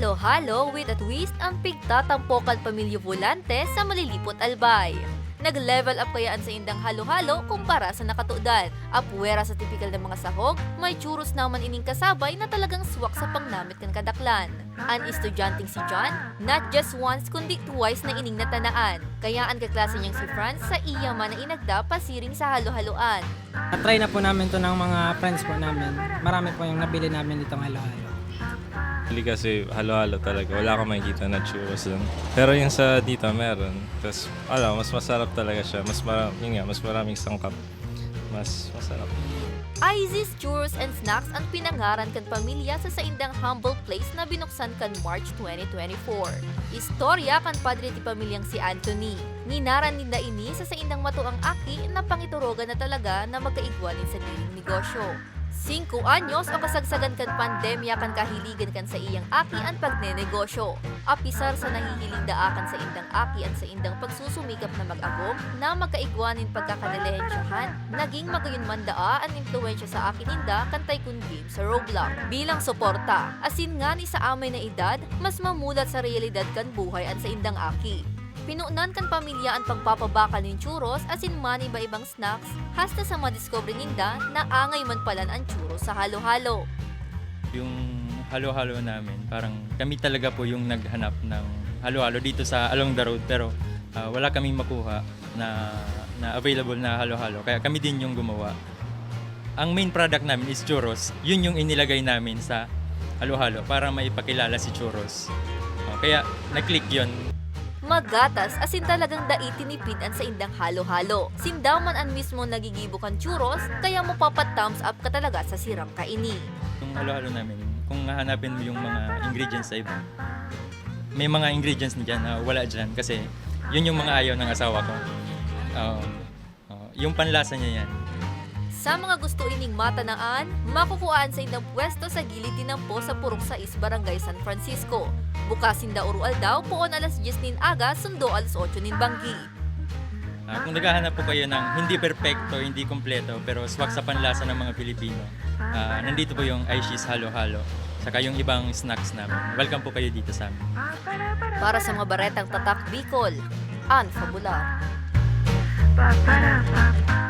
halo-halo with a twist ang pigtatampokal pamilya volante sa malilipot albay. Nag-level up kayaan sa indang halo-halo kumpara sa nakatuudan. Apuwera sa tipikal ng mga sahog, may churros naman ining kasabay na talagang swak sa pangnamit kan kadaklan. Ang estudyanteng si John, not just once kundi twice na ining natanaan. Kaya ang kaklase niyang si Franz sa iya man na inagda pasiring sa halo-haloan. Na-try na po namin to ng mga friends po namin. Marami po yung nabili namin itong halo-halo. Actually kasi halo-halo talaga. Wala akong makikita na churros dun. Pero yung sa dito meron. Tapos, alam, mas masarap talaga siya. Mas marami, yun nga, mas maraming sangkap. Mas masarap. Isis Churros and Snacks ang pinangaran kan pamilya sa saindang humble place na binuksan kan March 2024. Istorya kan padre ti pamilyang si Anthony. Ninaran ninda ini sa saindang matuang aki na pangiturogan na talaga na magkaigwanin sa diling negosyo. Cinco anyos o kasagsagan kan pandemya kan kahiligan kan sa iyang aki ang pagnenegosyo. Apisar sa nahihiling daakan sa indang aki at sa indang pagsusumikap na mag-abog na magkaigwanin pagkakanalehensyahan, naging magayon man daa ang impluensya sa akin inda kan Tycoon Game sa Roblox. Bilang suporta, asin nga ni sa amay na edad, mas mamulat sa realidad kan buhay at sa indang aki. Pinuunan kan pamilya ang pagpapabakal ng churros asin man iba-ibang snacks hasta sa madiscover ninda na angay man palan ang churros sa halo-halo. yung halo-halo namin, parang kami talaga po yung naghanap ng halo-halo dito sa along the road pero ah, wala kaming makuha na, na available na halo-halo. Kaya kami din yung gumawa. Ang main product namin is churros. Yun yung inilagay namin sa halo-halo para maipakilala si churros. Ah, kaya nag-click yun. Magatas asin talagang daitin ni Pinan sa indang halo-halo. Sindaw man ang mismo nagigibo kan churros, kaya mo papat thumbs up ka talaga sa sirang kaini. Yung halo-halo namin, kung hahanapin mo yung mga ingredients sa iba, may mga ingredients na dyan na wala dyan kasi yun yung mga ayaw ng asawa ko. Um, uh, yung panlasa niya yan. Sa mga gusto ining matanaan, makukuhaan sa indang pwesto sa gilid tinampo sa Purok 6 Barangay San Francisco. Bukasin da urual daw poon alas 10 nin aga, sundo alas 8 nin banggi. Ah, kung naghahanap po kayo ng hindi perpekto, hindi kompleto, pero swak sa panlasa ng mga Pilipino, ah, nandito po yung Aishis Halo Halo. Saka yung ibang snacks namin. Welcome po kayo dito sa amin. Para sa mga baretang tatak Bicol, Ann Fabular. Ba-ba-da-ba-ba.